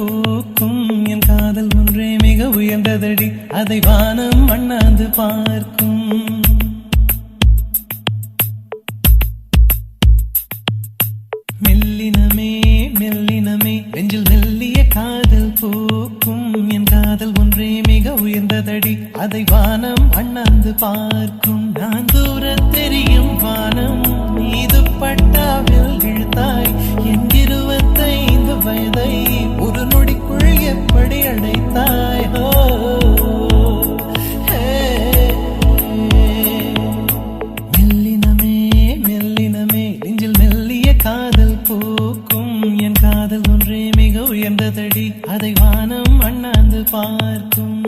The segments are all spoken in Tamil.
பூக்கும் என் காதல் ஒன்றே மிக உயர்ந்ததடி. அதை வானம் மண்ணாந்து பார்க்கும். மெல்லினமே மெல்லினமே நெஞ்சில் மெல்லிய காதல் பூக்கும் என் காதல் ஒன்றே மிக உயர்ந்ததடி. அதை வானம் அண்ணாந்து பார்க்கும். அதை வானம் அண்ணாந்து பார்க்கும்.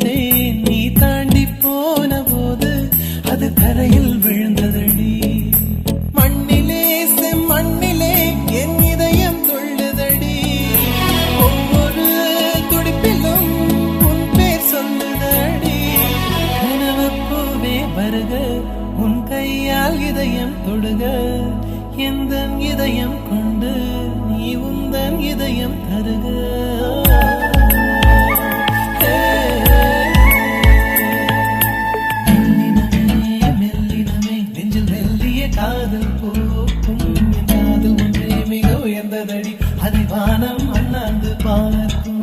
கையில் நீ தாண்டி போன போது அது தரையில் விழுந்ததடி மண்ணிலே செம்மண்ணிலே என் இதயம் துள்ளுதடி ஒவ்வொரு துடிப்பிலும் உன் பேர் சொல்லுதடி கனவு பூவே வருக உன் கையால் இதயம் தொடுக. எந்த இதயம் கொண்டு நீ உந்தன் இதயம் தருக. மண்ணாந்து பார்க்கும்.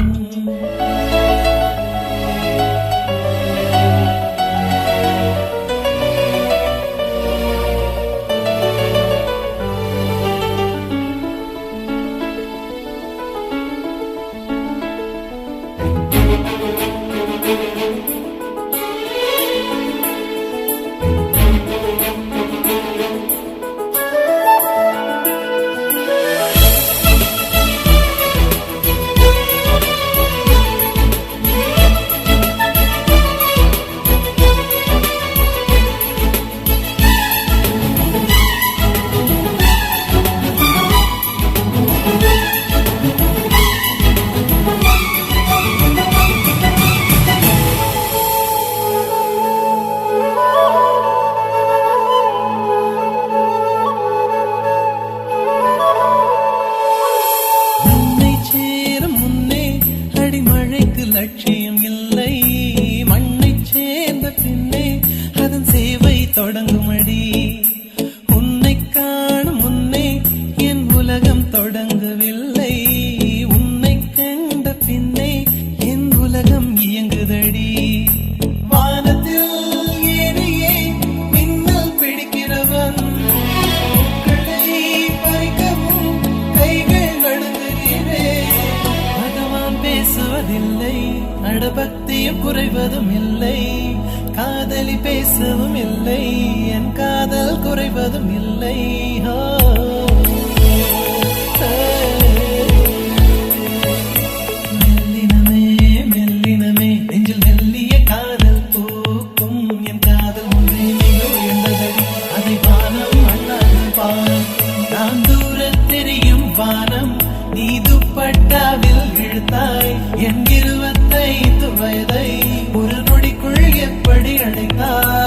குறைவதில்லை அடபக்தியும் குறைவதும் இல்லை காதலி பேசவும் இல்லை என் காதல் குறைவதும் இல்லை ஹோ. என் இருபத்தைந்து வயதை ஒரு நொடிக்குள் எப்படி அடைந்தார்